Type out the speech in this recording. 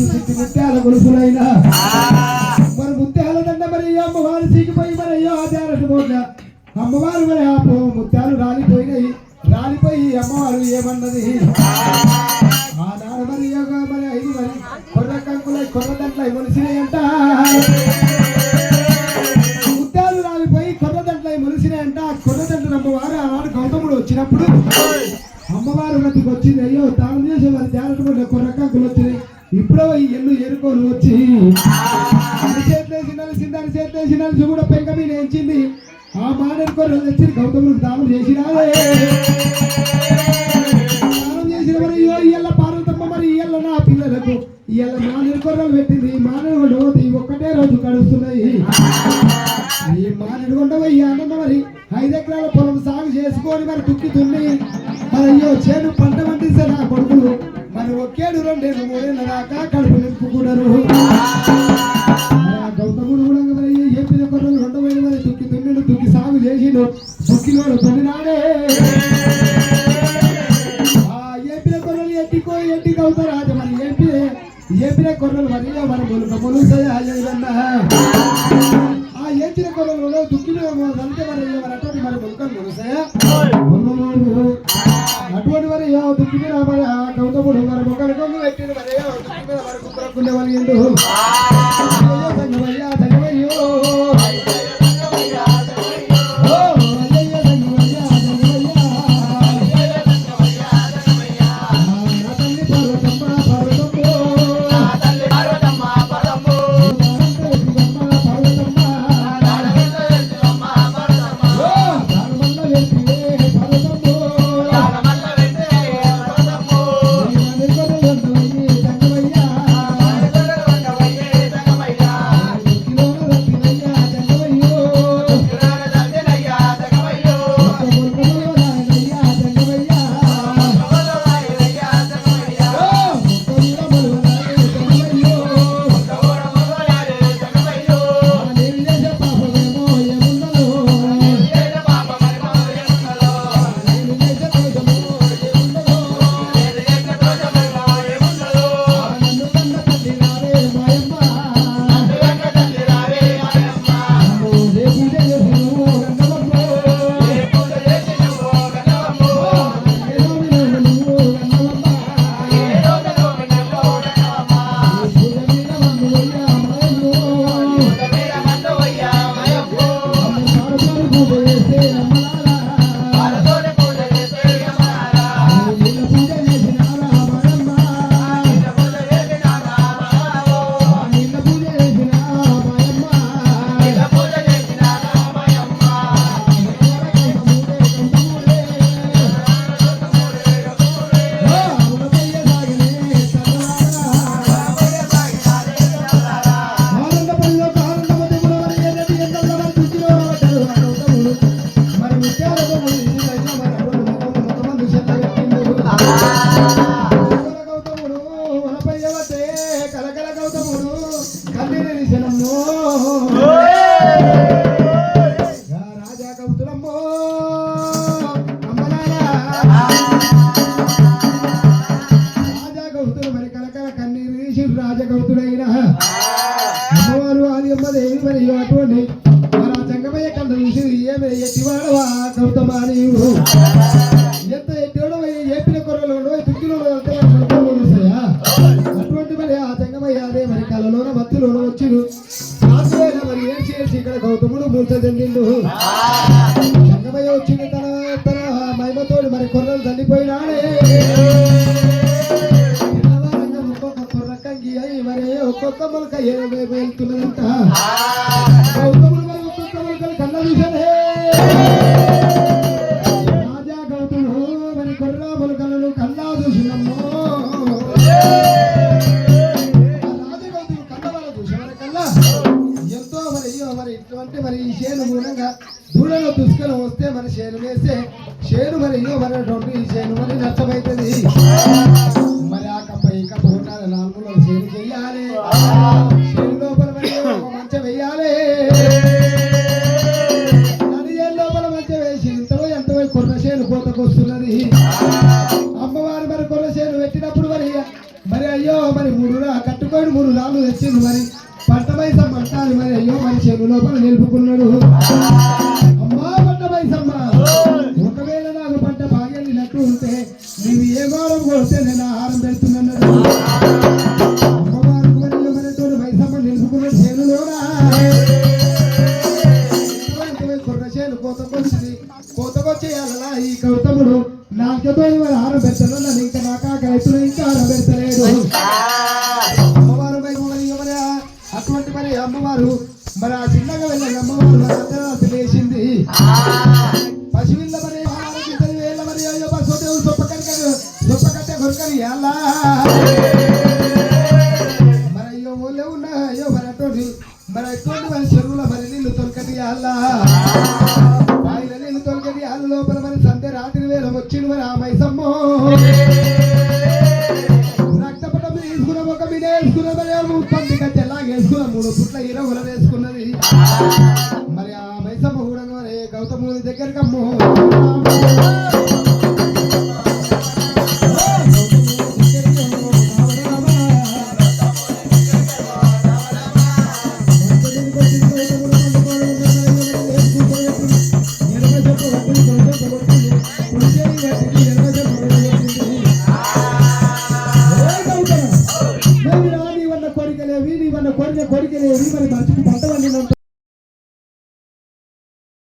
సిట్టి ముత్యాల గొలుసులైనా మరి ముత్యాల దండ మరి అమ్మవారు సీకిపోయి మరి అయ్యో పోట్ల అమ్మవారు మరి ఆ ముత్యాలు రాలిపోయినాయి. రాలిపోయి అమ్మవారు ఏమన్నది? ఆనాడు మరి యోగ మరి ఐదు మరి కొర్ర కంకులై కొర్ర దంట్లై మొలిసినాయంట. ముత్యాలు రాలిపోయి కొర్ర దంట్లై మొలిసినాయంట. కొర్ర దంట్ల అమ్మవారు ఆనాడు గౌతముడు వచ్చినప్పుడు అమ్మవారు మధ్యకి వచ్చింది అయ్యో తాను చేసే మరి జాగ్రత్త ఎల్లు ఏరుకొని వచ్చి అని చేతులేసి నలిసింది అని చేతులేసి నలిసి కూడా పెంక మీద ఎంచింది ఆ మాడని కొర్రలు తెచ్చి గౌతములకు దానం చేసినాదే దానం చేసిన మరి ఇయ్యల ఇయ్యాల పార్వతమ్మ మరి ఇయ్యల నా పిల్లలకు. ఇయ్యల మానని కొర్రలు పెట్టింది. మానని కొండ ఒక్కటే రోజు కడుస్తున్నాయి. ఈ మానని కొండ ఈ ఆనంద మరి ఐదు ఎకరాల పొలం సాగు చేసుకొని మరి తుక్కి దున్ని. మరి అయ్యో చేను పంట పండిస్తే నా ఒకేడు రెండేళ్ళు మూడేళ్ళ దాకా కడుపు నింపుకున్నారు గౌతముడు కూడా చెప్పిన కొర్రలు రెండు వేలు మరి దుక్కి దున్నిడు దుక్కి సాగు చేసిండు. దుక్కిలోడు దున్నినాడే. ఆ ఏపిన కొర్రలు ఎట్టికో మరి ఏపి ఏపిన కొర్రలు మరి మన ములుక ఆ కొర్రలు దుక్కిలో మరి మరి అటువంటి మరి ములుకలు ములుసయ్య అటువంటి వారి ఆ దుక్కి మీద మరి గౌతముడు మరి ఒకరి కొంగు పెట్టిండు మరి ఆ దుక్కి మీద మరి కుక్కరకుండే వాళ్ళు గౌతముడు కన్నీరు శనమ్మో రాజా గౌతులమ్మో రాజా గౌతులు మరి కలకల కన్నీరు తీసి గౌతముడు మూర్త చెందిండు సంగమయ్య వచ్చింది తన తన మహిమతోడు మరి కుర్రలు చల్లిపోయినాడే ఒక్కొక్క కొర్రకంగి అయి మరి ఒక్కొక్క మొలక ఏ- వెళ్తున్నదంట అయ్యో మరి ఇటువంటి మరి ఈ చేను మూలంగా దూడలో దుష్కరం వస్తే మరి చేను వేస్తే చేను మరి అయ్యో మరి అటువంటి ఈ చేను మరి నష్టమవుతుంది మరి ఆ కప్ప ఈ కప్ప ఉండాలి నాలుగులో చేను చెయ్యాలి చేను లోపల మరి ఒక మంచం వెయ్యాలి లోపల మంచం వేసి ఇంతలో ఎంతో కొర్ర చేను కోతకు అమ్మవారు మరి కొర్ర చేను పెట్టినప్పుడు మరి మరి అయ్యో మరి మూడు కట్టుకొని మూడు రాళ్ళు తెచ్చింది మరి. పంట అంటారు మరి అయ్యో మరి చెరువు లోపల నిలుపుకున్నాడు. అమ్మా పంట ఒకవేళ నాకు పంట బాగెళ్ళినట్టు ఉంటే నీవు ఏ గౌరవం కోస్తే నేను ఆహారం పెడుతున్నాడు అమ్మవారికి మరి ఇవ్వమనేటువంటి పైసమ్మ నిలుపుకున్నాడు కోతకొచ్చింది. ఈ గౌతముడు నాకెతో ఇవాళ ఆహారం పెడతాను నన్ను ఇంకా నాకు ఆకలి అవుతుంది, ఇంకా ఆహారం పెడతలేడు. అమ్మవారు. మరి ఆ చిన్నగా వెళ్ళిన అమ్మవారు మరి అర్ధరాత్రి లేచింది. పశువుల మరి ఆలోచించని వేళ మరి అయ్యో బసోదేవుడు సొప్ప కనుక సొప్ప కట్టే కొరకని అలా మరి అయ్యో ఊళ్ళో ఉన్నా అయ్యో మరి అటువంటి మరి అటువంటి మరి చెరువుల మరి నీళ్ళు తొలకటి అల్లా బాయిల నీళ్ళు తొలకటి అల్ల లోపల మరి సంధ్య రాత్రి వేళ వచ్చింది మరి ఆ మైసమ్మో. తీసుకున్న ఒక బిడ్డ వేసుకున్న ఎలాగేసుకున్న మూడు పుట్ల వేసుకున్నది. మరి ఆ మైసమ్మ కూడా మరి గౌతముడి దగ్గరికి అమ్మో.